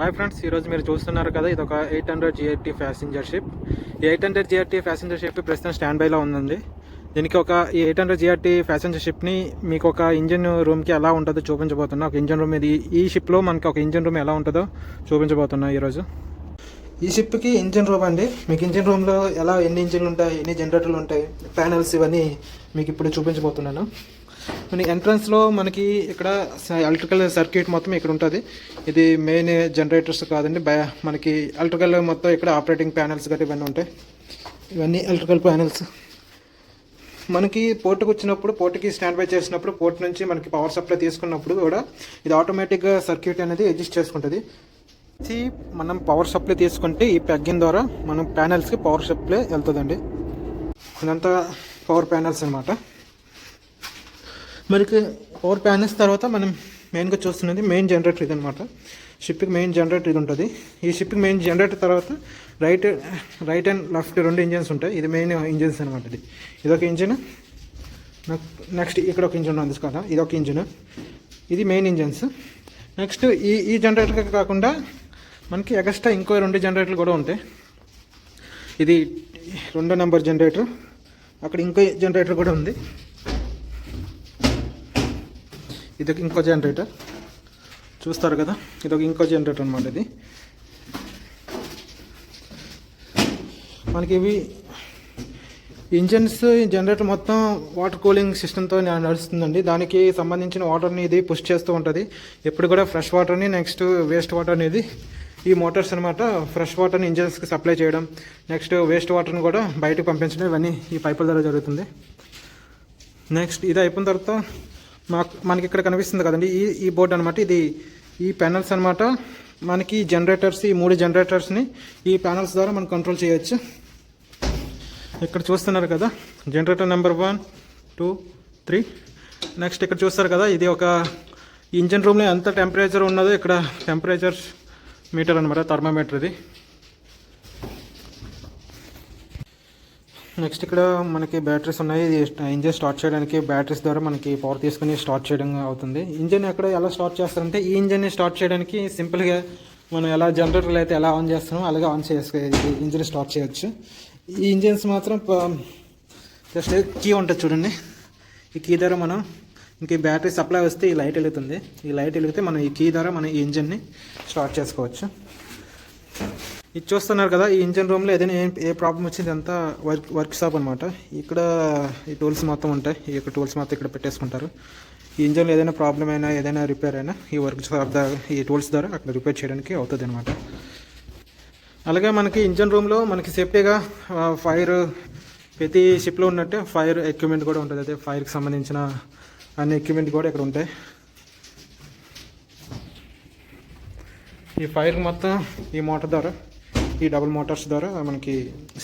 Hi friends ఈరోజు మీరు చూస్తున్నారు కదా ఇది ఒక eight hundred GRT passenger ship ఈ eight hundred GRT passenger ship ప్రస్తుతం స్టాండ్ బైలో ఉందండి. దీనికి ఒక ఈ ఎయిట్ హండ్రెడ్ జిఆర్టీ ప్యాసింజర్ షిప్ని మీకు ఒక ఇంజిన్ రూమ్కి ఎలా ఉంటుందో చూపించబోతున్నా. ఒక ఇంజిన్ రూమ్ ఇది ఈ షిప్లో మనకి ఒక ఇంజిన్ రూమ్ ఎలా ఉంటుందో చూపించబోతున్నా ఈరోజు ఈ షిప్కి ఇంజిన్ రూమ్ అండి. మీకు ఇంజిన్ రూమ్లో ఎలా ఎన్ని ఇంజిన్లు ఉంటాయి ఎన్ని జనరేటర్లు ఉంటాయి ప్యానల్స్ ఇవన్నీ మీకు ఇప్పుడు చూపించబోతున్నాను. మన ఎంట్రన్స్లో మనకి ఇక్కడ ఎలక్ట్రికల్ సర్క్యూట్ మొత్తం ఇక్కడ ఉంటుంది. ఇది మెయిన్ జనరేటర్స్ కాదండి. బయ మనకి ఎలక్ట్రికల్ మొత్తం ఇక్కడ ఆపరేటింగ్ ప్యానల్స్ గట్రా ఇవన్నీ ఉంటాయి. ఇవన్నీ ఎలక్ట్రికల్ ప్యానల్స్ మనకి పోర్టుకు వచ్చినప్పుడు పోర్టుకి స్టాండ్ బై చేసినప్పుడు పోర్ట్ నుంచి మనకి పవర్ సప్లై తీసుకున్నప్పుడు కూడా ఇది ఆటోమేటిక్గా సర్క్యూట్ అనేది అడ్జస్ట్ చేసుకుంటుంది. మనం పవర్ సప్లై తీసుకుంటే ఈ ప్లగ్గిన్ ద్వారా మనం ప్యానల్స్కి పవర్ సప్లై వెళ్తుందండి. ఇదంతా పవర్ ప్యానల్స్ అనమాట మనకి పవర్ ప్యానల్స్ తర్వాత మనం మెయిన్గా చూస్తున్నది మెయిన్ జనరేటర్ ఇది అనమాట షిప్కి మెయిన్ జనరేటర్ ఇది ఉంటుంది ఈ షిప్కి మెయిన్ జనరేటర్ తర్వాత రైట్ రైట్ అండ్ లెఫ్ట్ రెండు ఇంజన్స్ ఉంటాయి. ఇది మెయిన్ ఇంజన్స్ అనమాట ఇది. ఇదొక ఇంజిన్ నెక్స్ట్ ఇక్కడ ఒక ఇంజిన్ ఉంది కదా. ఇది ఒక ఇంజిన్ ఇది మెయిన్ ఇంజన్స్ నెక్స్ట్ ఈ ఈ జనరేటర్ కాకుండా మనకి ఎక్స్ట్రా ఇంకో రెండు జనరేటర్లు కూడా ఉంటాయి. ఇది రెండో నెంబర్ జనరేటర్ అక్కడ ఇంకో జనరేటర్ కూడా ఉంది. ఇది ఒక ఇంకో జనరేటర్ చూస్తారు కదా ఇది ఒక ఇంకో జనరేటర్ అనమాట ఇది. మనకి ఇవి ఇంజన్స్ జనరేటర్ మొత్తం వాటర్ కూలింగ్ సిస్టమ్తో నడుస్తుందండి. దానికి సంబంధించిన వాటర్ని ఇది పుష్ చేస్తూ ఉంటుంది. ఎప్పుడు కూడా ఫ్రెష్ వాటర్ని నెక్స్ట్ వేస్ట్ వాటర్ అనేది ఈ మోటార్స్ అనమాట ఫ్రెష్ వాటర్ని ఇంజన్స్కి సప్లై చేయడం. నెక్స్ట్ వేస్ట్ వాటర్ని కూడా బయటకు పంపించడం. ఇవన్నీ ఈ పైపుల ద్వారా జరుగుతుంది. నెక్స్ట్ ఇది అయిపోయిన తర్వాత మాకు మనకి ఇక్కడ కనిపిస్తుంది కదండి. ఈ ఈ బోర్డు అనమాట ఇది ఈ ప్యానల్స్ అనమాట మనకి జనరేటర్స్ ఈ మూడు జనరేటర్స్ని ఈ ప్యానల్స్ ద్వారా మనం కంట్రోల్ చేయొచ్చు. ఇక్కడ చూస్తున్నారు కదా generator number one two three. Next ఇక్కడ చూస్తారు కదా ఇది ఒక ఇంజన్ రూమ్లో ఎంత టెంపరేచర్ ఉన్నదో ఇక్కడ టెంపరేచర్ మీటర్ అనమాట థర్మామీటర్ ఇది నెక్స్ట్ ఇక్కడ మనకి బ్యాటరీస్ ఉన్నాయి. ఇంజిన్ స్టార్ట్ చేయడానికి బ్యాటరీస్ ద్వారా మనకి పవర్ తీసుకుని స్టార్ట్ చేయడం అవుతుంది. ఇంజిన్ ఎక్కడ ఎలా స్టార్ట్ చేస్తారంటే ఈ ఇంజిన్ని స్టార్ట్ చేయడానికి సింపుల్గా మనం ఎలా జనరేటర్లు అయితే ఎలా ఆన్ చేస్తున్నామో అలాగే ఆన్ చేసే ఇంజిన్ స్టార్ట్ చేయొచ్చు. ఈ ఇంజిన్స్ మాత్రం జస్ట్ కీ ఉంటుంది చూడండి. ఈ కీ ద్వారా మనం ఇంక బ్యాటరీ సప్లై వస్తే ఈ లైట్ వెలుగుతుంది. ఈ లైట్ వెలిగితే మనం ఈ కీ ద్వారా మనం ఈ ఇంజిన్ని స్టార్ట్ చేసుకోవచ్చు. ఇది చూస్తున్నారు కదా ఈ ఇంజన్ రూమ్లో ఏదైనా ఏ ఏ ప్రాబ్లం వచ్చింది అంతా వర్క్ వర్క్ షాప్ అనమాట ఇక్కడ ఈ టూల్స్ మొత్తం ఉంటాయి. ఈ యొక్క టూల్స్ మొత్తం ఇక్కడ పెట్టేసుకుంటారు. ఈ ఇంజన్లో ఏదైనా ప్రాబ్లం అయినా ఏదైనా రిపేర్ అయినా ఈ వర్క్ షాప్ ద్వారా ఈ టూల్స్ ద్వారా అక్కడ రిపేర్ చేయడానికి అవుతుంది అనమాట అలాగే మనకి ఇంజన్ రూమ్లో మనకి సేఫ్టీగా ఫైర్ ప్రతి షిప్లో ఉన్నట్టే ఫైర్ ఎక్విప్మెంట్ కూడా ఉంటుంది. అదే ఫైర్కి సంబంధించిన అన్ని ఎక్విప్మెంట్ కూడా ఇక్కడ ఉంటాయి. ఈ ఫైర్ మొత్తం ఈ మోటార్ ద్వారా ఈ డబుల్ మోటార్స్ ద్వారా మనకి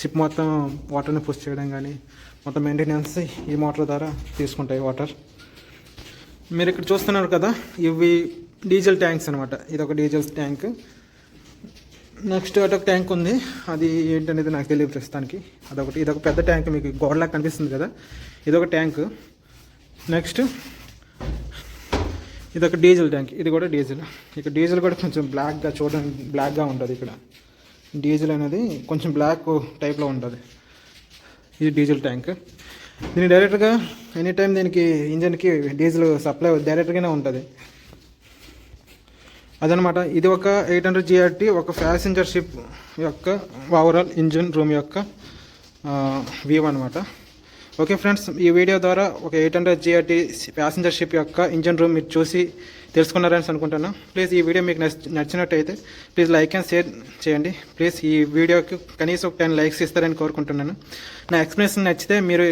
షిప్ మొత్తం వాటర్ని పుష్ చేయడం కానీ మొత్తం మెయింటెనెన్స్ ఈ మోటార్ ద్వారా తీసుకుంటాయి వాటర్. మీరు ఇక్కడ చూస్తున్నారు కదా ఇవి డీజిల్ ట్యాంక్స్ అనమాట ఇది ఒక డీజిల్ ట్యాంక్. నెక్స్ట్ అటొక ట్యాంక్ ఉంది. అది ఏంటనేది నాకు తెలియదు ప్రస్తుతానికి. అదొకటి ఇదొక పెద్ద ట్యాంక్ మీకు గోడలాగా కనిపిస్తుంది కదా. ఇదొక ట్యాంక్. నెక్స్ట్ ఇదొక డీజిల్ ట్యాంక్. ఇది కూడా డీజిల్. ఇక డీజిల్ కూడా కొంచెం బ్లాక్గా చూడడానికి బ్లాక్గా ఉంటుంది ఇక్కడ. డీజిల్ అనేది కొంచెం బ్లాక్ టైప్లో ఉంటుంది. ఇది డీజిల్ ట్యాంక్. దీని డైరెక్ట్గా ఎనీ టైం దీనికి ఇంజన్కి డీజిల్ సప్లై డైరెక్ట్గానే ఉంటుంది. అదనమాట ఇది ఒక ఎయిట్ హండ్రెడ్ జిఆర్టీ ఒక ప్యాసింజర్ షిప్ యొక్క ఓవరాల్ ఇంజిన్ రూమ్ యొక్క వ్యూ అనమాట ఓకే ఫ్రెండ్స్ ఈ వీడియో ద్వారా ఒక eight hundred GRT passenger ship యొక్క ఇంజన్ రూమ్ మీరు చూసి తెలుసుకున్నారని అనుకుంటున్నాను ప్లీజ్ ఈ వీడియో మీకు నచ్చినట్టయితే ప్లీజ్ లైక్ అండ్ షేర్ చేయండి. ప్లీజ్ ఈ వీడియోకి కనీసం ఒక టెన్ లైక్స్ ఇస్తారని కోరుకుంటున్నాను. నా ఎక్స్ప్లెనేషన్ నచ్చితే మీరు